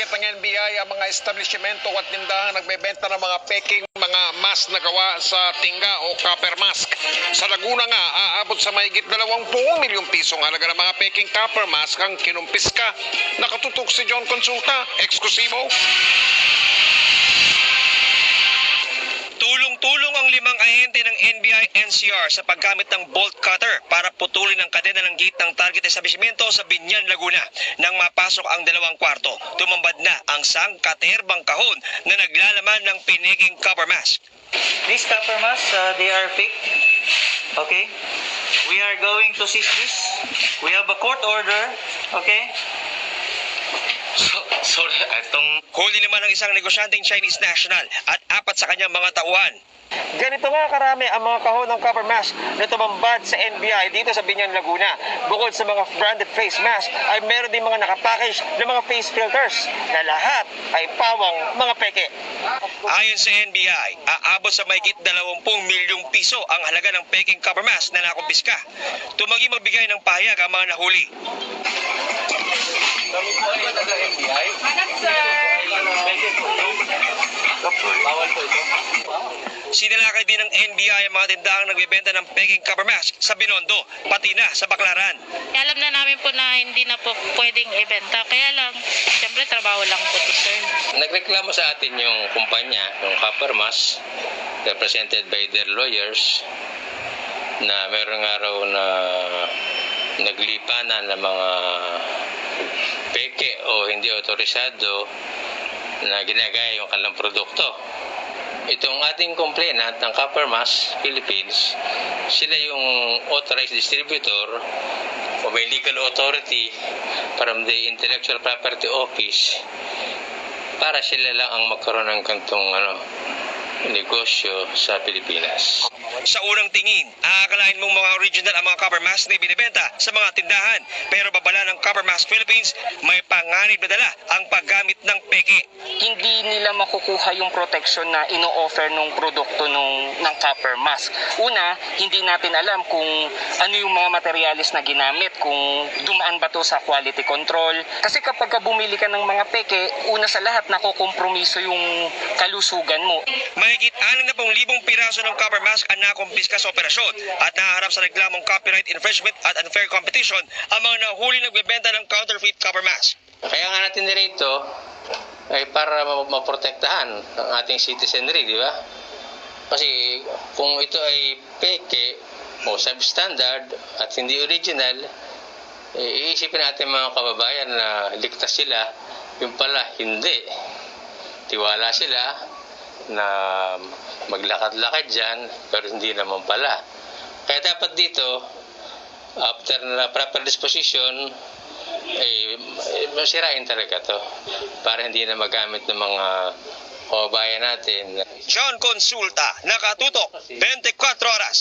Tinitikit ng NBI ang mga establishmento at tindahan nagbebenta ng mga peking mga mask na gawa sa tinga o copper mask. Sa Laguna nga, aabot sa mahigit 20 milyong pisong halaga ng mga peking copper mask ang kinumpiska. Nakatutok si John Consulta, eksklusibo. Tulong-tulong ang limang ahente ng NBI NCR sa paggamit ng bolt cutter para putulin ang kadena ng gate ng target establishmento sa Binyan, Laguna. Nang mapasok ang dalawang kwarto, tumambad na ang sang katerbang kahon na naglalaman ng piniking copper mask. These copper masks, uh, they are fake. Okay? We are going to seize this. We have a court order. Okay? So, sorry, itong Huli naman ng isang negosyanteng Chinese national at apat sa kanyang mga tauhan. Ganito nga karami ang mga kahon ng copper mask na tumambad sa NBI dito sa Binyan, Laguna. Bukod sa mga branded face mask, ay meron din mga nakapackage na mga face filters na lahat ay pawang mga peke. Ayon sa NBI, aabot sa mahigit 20 milyong piso ang halaga ng peking copper mask na nakumpiska. Tumagi magbigay ng pahayag ang mga nahuli. Sinalakay din ng NBI ang mga tindahang nagbebenta ng peking copper mask sa Binondo, pati na sa Baklaran. Alam na namin po na hindi na po pwedeng ibenta. Kaya lang, siyempre trabaho lang po to sir. nagreklamo sa atin yung kumpanya, yung Copper Mas, represented by their lawyers, na meron nga raw na naglipanan ng mga peke o hindi otorisado na ginagaya yung kanilang produkto. Itong ating complainant ng Copper Mas Philippines, sila yung authorized distributor o may legal authority from the Intellectual Property Office para sila lang ang magkaroon ng kantong ano, negosyo sa Pilipinas. Sa unang tingin, aakalain mong mga original ang mga copper mask na ibinibenta sa mga tindahan. Pero babala ng Copper Mask Philippines, may panganib na dala ang paggamit ng peke. hindi nila makukuha yung protection na ino-offer nung produkto nung ng copper mask. Una, hindi natin alam kung ano yung mga materialis na ginamit, kung dumaan ba to sa quality control. Kasi kapag ka bumili ka ng mga peke, una sa lahat nakokompromiso yung kalusugan mo. Mahigit 60,000 piraso ng copper mask ang nakumpiska sa operasyon at naharap sa reklamong copyright infringement at unfair competition ang mga nahuli nagbebenta ng counterfeit copper mask. Kaya nga natin dito ay para ma- maprotektahan ang ating citizenry, di ba? Kasi kung ito ay peke o substandard at hindi original, eh, iisipin natin mga kababayan na ligtas sila, yung pala hindi. Tiwala sila na maglakad-lakad dyan, pero hindi naman pala. Kaya dapat dito, after na proper disposition, eh, masirain talaga to para hindi na magamit ng mga kababayan natin. John Consulta, nakatutok 24 oras.